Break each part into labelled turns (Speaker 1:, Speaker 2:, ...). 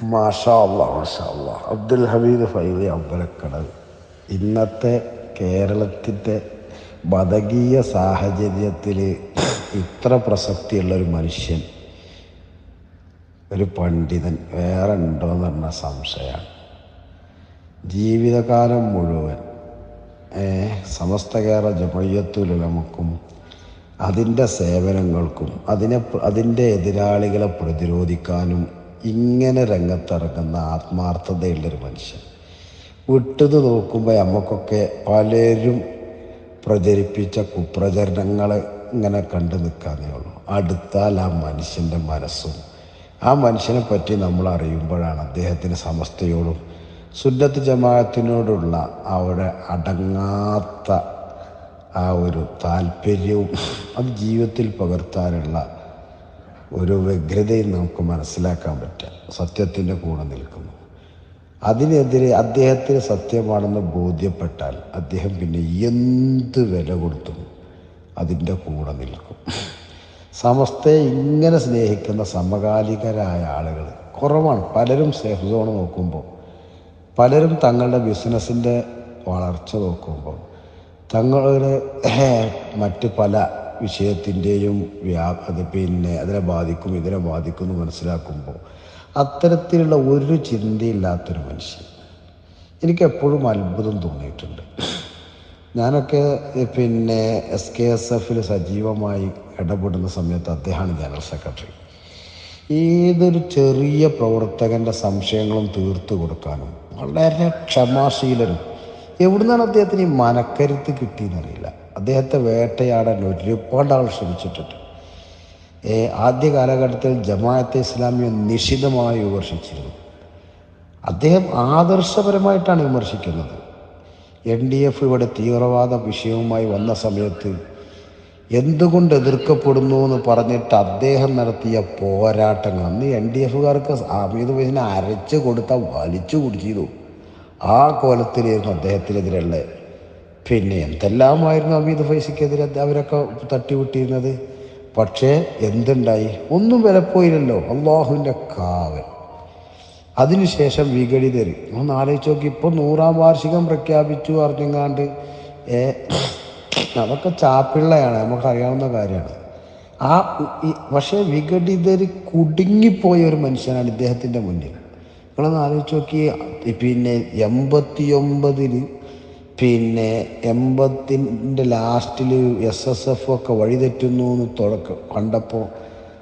Speaker 1: മാഷാ അള്ളാഹ് മാഷാ അള്ളാഹ് അബ്ദുൽ ഹമീദ് ഫൈലി അമ്പലക്കടൽ ഇന്നത്തെ കേരളത്തിന്റെ മതകീയ സാഹചര്യത്തിൽ ഇത്ര പ്രസക്തിയുള്ള ഒരു മനുഷ്യൻ ഒരു പണ്ഡിതൻ വേറെ ഉണ്ടോ എന്ന് പറഞ്ഞ സംശയമാണ്. ജീവിതകാലം മുഴുവൻ സമസ്ത കേരള ജമയ്യത്തുലമക്കും അതിന്റെ സേവനങ്ങൾക്കും അതിനെ അതിന്റെ എതിരാളികളെ പ്രതിരോധിക്കാനും ഇങ്ങനെ രംഗത്തിറങ്ങുന്ന ആത്മാർത്ഥതയുള്ളൊരു മനുഷ്യൻ. വിട്ടത് നോക്കുമ്പോൾ നമുക്കൊക്കെ പലരും പ്രചരിപ്പിച്ച കുപ്രചരണങ്ങൾ ഇങ്ങനെ കണ്ടു നിൽക്കാന്നേ ഉള്ളൂ. അടുത്താൽ ആ മനുഷ്യന്റെ മനസ്സും. ആ മനുഷ്യനെ പറ്റി നമ്മൾ അറിയുമ്പോഴാണ് അദ്ദേഹത്തിന് സമസ്തയോടും സുന്നത്ത് ജമാഅത്തിനോടുള്ള അവിടെ അടങ്ങാത്ത ആ ഒരു താല്പര്യവും അത് ജീവിതത്തിൽ പകർത്താനുള്ള ഒരു വ്യഗ്രതയും നമുക്ക് മനസ്സിലാക്കാൻ പറ്റുക. സത്യത്തിന്റെ കൂടെ നിൽക്കുന്നു. അതിനെതിരെ അദ്ദേഹത്തിന് സത്യമാണെന്ന് ബോധ്യപ്പെട്ടാൽ അദ്ദേഹം പിന്നെ എന്ത് വില കൊടുത്തും അതിന്റെ കൂടെ നിൽക്കും. സമസ്തയെ ഇങ്ങനെ സ്നേഹിക്കുന്ന സമകാലികരായ ആളുകൾ കുറവാണ്. പലരും സേഫ് സോൺ നോക്കുമ്പോൾ പലരും തങ്ങളുടെ ബിസിനസ്സിന്റെ വളർച്ച നോക്കുമ്പോൾ തങ്ങളുടെ മറ്റ് പല വിഷയത്തിന്റെയും വ്യാ അത് പിന്നെ അതിനെ ബാധിക്കും ഇതിനെ ബാധിക്കും എന്ന് മനസ്സിലാക്കുമ്പോൾ അത്തരത്തിലുള്ള ഒരു ചിന്തയില്ലാത്തൊരു മനുഷ്യൻ എനിക്കെപ്പോഴും അത്ഭുതം തോന്നിയിട്ടുണ്ട്. ഞാനൊക്കെ പിന്നെ എസ് കെ എസ് എഫിൽ സജീവമായി ഇടപെടുന്ന സമയത്ത് അദ്ദേഹമാണ് ജനറൽ സെക്രട്ടറി ഏതൊരു ചെറിയ പ്രവർത്തകന്റെ സംശയങ്ങളും തീർത്തു കൊടുക്കാനും വളരെ ക്ഷമാശീലനും എവിടുന്നാണ് അദ്ദേഹത്തിന് ഈ മനക്കരുത്ത് കിട്ടിയെന്നറിയില്ല. അദ്ദേഹത്തെ വേട്ടയാടാൻ ഒരുപാട് ആൾ ശ്രമിച്ചിട്ടുണ്ട് ആദ്യ കാലഘട്ടത്തിൽ ജമാഅത്തെ ഇസ്ലാമിയെ നിശിതമായി വിമർശിച്ചിരുന്നു. അദ്ദേഹം ആദർശപരമായിട്ടാണ് വിമർശിക്കുന്നത്. എൻ ഡി എഫ് ഇവിടെ തീവ്രവാദ വിഷയവുമായി വന്ന സമയത്ത് എന്തുകൊണ്ട് എതിർക്കപ്പെടുന്നു എന്ന് പറഞ്ഞിട്ട് അദ്ദേഹം നടത്തിയ പോരാട്ടങ്ങൾ അന്ന് എൻ ഡി എഫുകാർക്ക് അമീത് വൈസിനെ അരച്ചു കൊടുത്ത വലിച്ചു കുടിച്ചിരുന്നു ആ കോലത്തിലായിരുന്നു അദ്ദേഹത്തിനെതിരെയുള്ള പിന്നെ എന്തെല്ലാമായിരുന്നു അമീദ് ഫൈസിക്കെതിരെ അവരൊക്കെ തട്ടിവിട്ടിരുന്നത്? പക്ഷേ എന്തുണ്ടായി? ഒന്നും വിലപ്പോയില്ലല്ലോ അള്ളാഹുവിന്റെ കാവൽ. അതിനുശേഷം വിഘടിതർ ഒന്ന് ആലോചിച്ച് നോക്കി ഇപ്പോൾ നൂറാം വാർഷികം പ്രഖ്യാപിച്ചു അറിഞ്ഞെങ്ങാണ്ട് ഏ, അതൊക്കെ ചാപ്പിള്ളയാണ് നമുക്കറിയാവുന്ന കാര്യമാണ്. ആ പക്ഷേ വിഘടിതർ കുടുങ്ങിപ്പോയ ഒരു മനുഷ്യനാണ് ഇദ്ദേഹത്തിന്റെ മുന്നിൽ. നിങ്ങളൊന്ന് ആലോചിച്ച് നോക്കി പിന്നെ എൺപത്തിയൊമ്പതിൽ പിന്നെ എൺപത്തിന്റെ ലാസ്റ്റിൽ എസ് എസ് എഫ് ഒക്കെ വഴിതെറ്റുന്നു എന്ന് തുടക്കം കണ്ടപ്പോൾ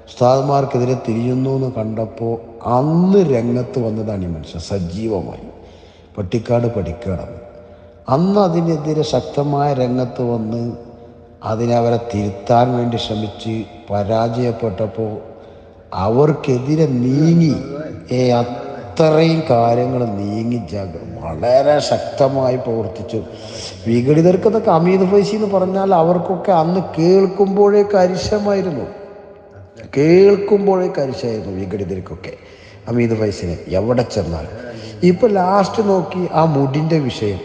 Speaker 1: ഉസ്താദ്മാർക്കെതിരെ തിരിയുന്നു എന്ന് കണ്ടപ്പോൾ അന്ന് രംഗത്ത് വന്നതാണ് ഈ മനുഷ്യൻ സജീവമായി. പട്ടിക്കാട് പഠിക്കണം അന്ന് അതിനെതിരെ ശക്തമായ രംഗത്ത് വന്ന് അതിനവരെ തിരുത്താൻ വേണ്ടി ശ്രമിച്ച് പരാജയപ്പെട്ടപ്പോൾ അവർക്കെതിരെ നീങ്ങി. ഏ അത്രയും കാര്യങ്ങൾ നീങ്ങി ജഗ വളരെ ശക്തമായി പ്രവർത്തിച്ചു. വിഘടിതർക്കതൊക്കെ അമീത് ഫൈസി എന്ന് പറഞ്ഞാൽ അവർക്കൊക്കെ അന്ന് കേൾക്കുമ്പോഴേക്ക് അരിശമായിരുന്നു. കേൾക്കുമ്പോഴേക്ക് കരിശമായിരുന്നു വിഘടിതർക്കൊക്കെ അമീത് ഫൈസിനെ എവിടെ ചെന്നാൽ. ഇപ്പം ലാസ്റ്റ് നോക്കി ആ മുടിന്റെ വിഷയം.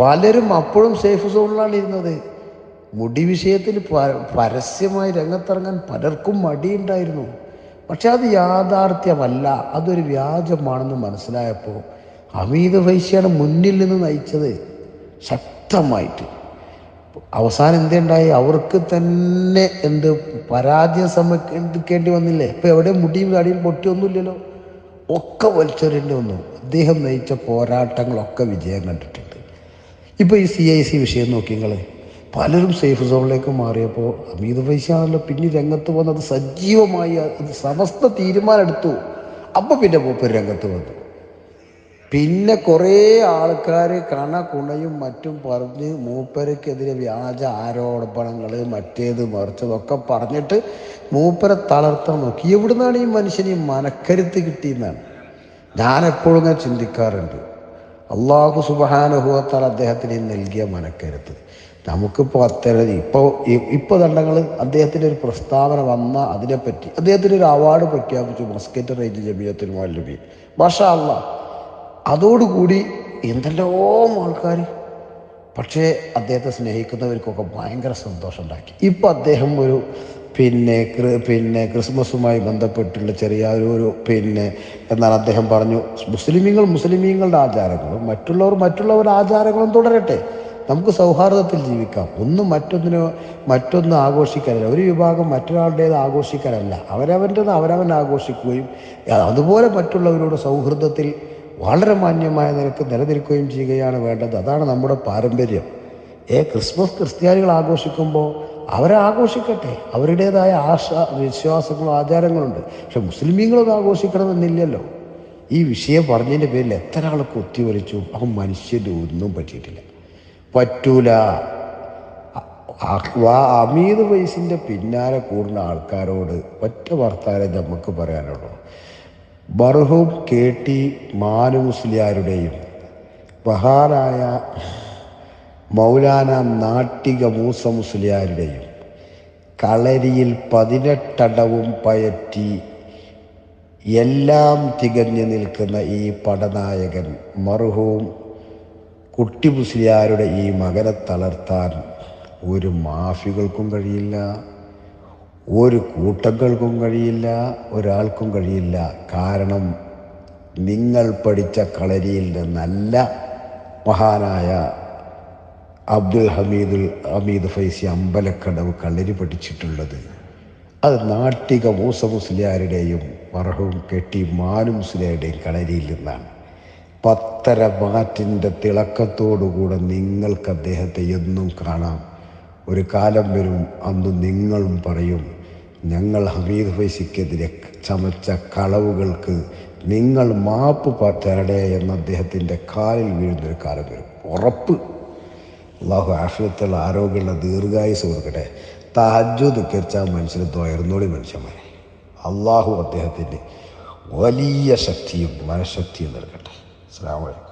Speaker 1: പലരും അപ്പോഴും സേഫ് സോണിലാണ് ഇരുന്നത്. മുടി വിഷയത്തിൽ പരസ്യമായി രംഗത്തിറങ്ങാൻ പലർക്കും മടിയുണ്ടായിരുന്നു. പക്ഷെ അത് യാഥാർത്ഥ്യമല്ല. അതൊരു വ്യാജമാണെന്ന് മനസ്സിലായപ്പോൾ ഹമീദ് ഫൈസിയാണ് മുന്നിൽ നിന്ന് നയിച്ചത്. ശക്തമായിട്ട്. അവസാനം എന്തുണ്ടായി? അവർക്ക് തന്നെ എന്ത് പരാജയം സമ്മതിക്കേണ്ടി വന്നില്ലേ? ഇപ്പം എവിടെ മുടിയും കാടിയും പൊട്ടിയൊന്നുമില്ലല്ലോ. ഒക്കെ വലിച്ചെറിയേണ്ടി വന്നു. അദ്ദേഹം നയിച്ച പോരാട്ടങ്ങളൊക്കെ വിജയം കണ്ടിട്ടുണ്ട്. ഇപ്പോൾ ഈ സി ഐ സി വിഷയം നോക്കി നിങ്ങൾ പലരും സേഫ് സോണിലേക്ക് മാറിയപ്പോൾ അമീത് പൈസയാണല്ലോ പിന്നെ രംഗത്ത് വന്ന് അത് സജീവമായി അത് സമസ്ത തീരുമാനം അപ്പോൾ അപ്പം പിന്നെ മൂപ്പർ രംഗത്ത് വന്നു. പിന്നെ കുറേ ആൾക്കാർ കണ കുണയും മറ്റും പറഞ്ഞ് മൂപ്പരക്കെതിരെ വ്യാജ ആരോപണങ്ങൾ മറ്റേത് മറിച്ചതൊക്കെ പറഞ്ഞിട്ട് മൂപ്പരെ തളർത്താൻ നോക്കി. എവിടുന്നാണ് ഈ മനുഷ്യന് ഈ മനക്കരുത്ത് കിട്ടിയെന്നാണ്. ഞാൻ എപ്പോഴും ഇങ്ങനെ ചിന്തിക്കാറുണ്ട്. അള്ളാഹു സുബാനുഭവത്താൽ അദ്ദേഹത്തിന് നൽകിയ മനക്കരുത്ത്. നമുക്കിപ്പോൾ അത്തരം ഇപ്പോൾ ഇപ്പോൾ തണ്ടങ്ങൾ അദ്ദേഹത്തിന്റെ ഒരു പ്രസ്താവന വന്ന അതിനെപ്പറ്റി അദ്ദേഹത്തിന് ഒരു അവാർഡ് പ്രഖ്യാപിച്ചു മസ്കറ്റ് റേഞ്ച് ജമിയത്തിൽ മൗലവി മാഷാ അല്ല അതോടുകൂടി എന്തെല്ലോ ആൾക്കാർ പക്ഷേ അദ്ദേഹത്തെ സ്നേഹിക്കുന്നവർക്കൊക്കെ ഭയങ്കര സന്തോഷം ഉണ്ടാക്കി. ഇപ്പം അദ്ദേഹം ഒരു പിന്നെ പിന്നെ ക്രിസ്മസുമായി ബന്ധപ്പെട്ടുള്ള ചെറിയ ഒരു പിന്നെ എന്നാൽ അദ്ദേഹം പറഞ്ഞു മുസ്ലിമീങ്ങൾ മുസ്ലിമീങ്ങളുടെ ആചാരങ്ങളും മറ്റുള്ളവർ മറ്റുള്ളവരുടെ ആചാരങ്ങളും തുടരട്ടെ. നമുക്ക് സൗഹാർദ്ദത്തിൽ ജീവിക്കാം. ഒന്നും മറ്റൊന്നിനോ മറ്റൊന്ന് ആഘോഷിക്കാനല്ല. ഒരു വിഭാഗം മറ്റൊരാളുടേത് ആഘോഷിക്കാനല്ല. അവരവന്റെത് അവരവൻ ആഘോഷിക്കുകയും അതുപോലെ മറ്റുള്ളവരോട് സൗഹൃദത്തിൽ വളരെ മാന്യമായ നിരക്ക് നിലനിൽക്കുകയും ചെയ്യുകയാണ് വേണ്ടത്. അതാണ് നമ്മുടെ പാരമ്പര്യം. ഏ ക്രിസ്മസ് ക്രിസ്ത്യാനികൾ ആഘോഷിക്കുമ്പോൾ അവരെ ആഘോഷിക്കട്ടെ. അവരുടേതായ ആശ വിശ്വാസങ്ങളും ആചാരങ്ങളുണ്ട്. പക്ഷെ മുസ്ലിമീങ്ങളത് ആഘോഷിക്കണമെന്നില്ലല്ലോ. ഈ വിഷയം പറഞ്ഞതിന്റെ പേരിൽ എത്ര ആൾ ഒത്തിവലിച്ചു ആ മനുഷ്യന്റെ ഒന്നും പറ്റിയിട്ടില്ല. പറ്റൂല. അമീത് വയസ്സിന്റെ പിന്നാലെ കൂടുന്ന ആൾക്കാരോട് ഒറ്റ വർത്താനം നമുക്ക് പറയാനുള്ളൂ. ബർഹും കെ ടി മാനു മുസ്ലിയാരുടെയും മഹാനായ മൗലാന നാട്ടിക മൂസ മുസ്ലിയാരുടെയും കളരിയിൽ പതിനെട്ടടവും പയറ്റി എല്ലാം തികഞ്ഞു നിൽക്കുന്ന ഈ പടനായകൻ മർഹൂം കുട്ടി മുസ്ലിയാരുടെ ഈ മകനെ തളർത്താൻ ഒരു മാഫികൾക്കും കഴിയില്ല ഒരു കൂട്ടങ്ങൾക്കും കഴിയില്ല ഒരാൾക്കും കഴിയില്ല. കാരണം നിങ്ങൾ പഠിച്ച കളരിയിൽ നിന്നല്ല മഹാനായ അബ്ദുൽ ഹമീദുൽ ഹമീദ് ഫൈസി അമ്പലക്കടവ് കളരി പഠിച്ചിട്ടുള്ളത്. അത് നാട്ടിക മൂസ മുസ്ലിയാരുടെയും മറഹവും കെട്ടി മാനു മുസ്ലിയാരുടെയും കളരിയിൽ നിന്നാണ്. പത്തര മാറ്റിന്റെ തിളക്കത്തോടുകൂടെ നിങ്ങൾക്ക് അദ്ദേഹത്തെ എന്നും കാണാം. ഒരു കാലം വരും അന്ന് നിങ്ങളും പറയും ഞങ്ങൾ ഹമീദ് ഫൈസിക്കെതിരെ ചമച്ച കളവുകൾക്ക് നിങ്ങൾ മാപ്പ് തരടേ എന്ന അദ്ദേഹത്തിന്റെ കാലിൽ വീഴുന്നൊരു കാലം വരും. ഉറപ്പ്. അള്ളാഹു ആഫിയത്തുള്ള ആരോഗ്യമുള്ള ദീർഘായുസ് കൊടുക്കട്ടെ. തഹജു നിക്കരിച്ചാൽ മനുഷ്യന് ദ്വയർന്നോളി മനുഷ്യന്മാരെ. അള്ളാഹു അദ്ദേഹത്തിന് വലിയ ശക്തിയും മനഃശക്തിയും നൽകട്ടെ. That way.